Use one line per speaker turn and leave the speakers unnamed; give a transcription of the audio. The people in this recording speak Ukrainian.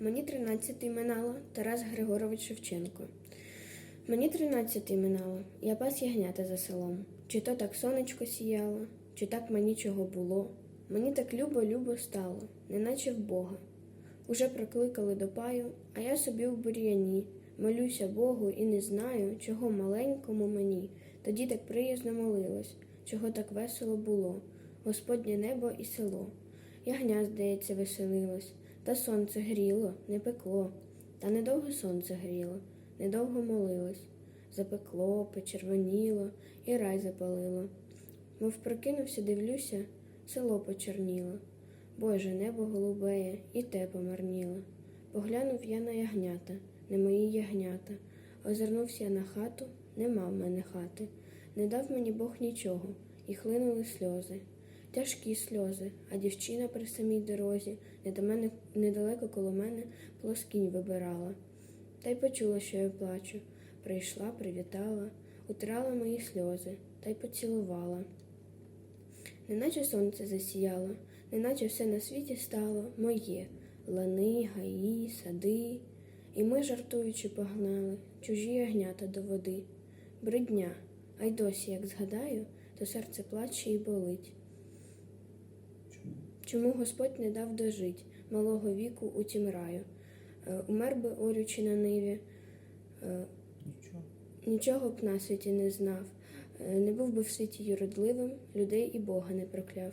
Мені тринадцятий минало Тарас Григорович Шевченко. Мені тринадцятий минало, я пас ягнята за селом. Чи то так сонечко сіяло, чи так мені чого було. Мені так любо-любо стало, неначе в Бога. Уже прокликали до паю, а я собі в бур'яні. Молюся Богу і не знаю, чого маленькому мені. Тоді так приязно молилась, чого так весело було. Господнє небо і село. Ягня, здається, веселилось, та сонце гріло, не пекло. Та недовго сонце гріло, недовго молилось. Запекло, почервоніло і рай запалило. Мов прокинувся, дивлюся, село почерніло. Боже, небо голубеє, і те помарніло. Поглянув я на ягнята, не мої ягнята. Озирнувся я на хату, нема в мене хати. Не дав мені Бог нічого, і хлинули сльози. Тяжкі сльози, а дівчина при самій дорозі, не до мене, недалеко коло мене, плоскінь вибирала. Та й почула, що я плачу. Прийшла, привітала, утирала мої сльози та й поцілувала. Неначе сонце засіяло, неначе все на світі стало моє лани, гаї, сади. І ми, жартуючи, погнали чужі ягнята до води. Бридня, а й досі, як згадаю, то серце плаче і болить. Чому Господь не дав дожить малого віку у тім раю? Е, Умер би орючи на ниві, е,
Нічого.
нічого б на світі не знав, е, не був би в світі юродливим, людей і Бога не прокляв.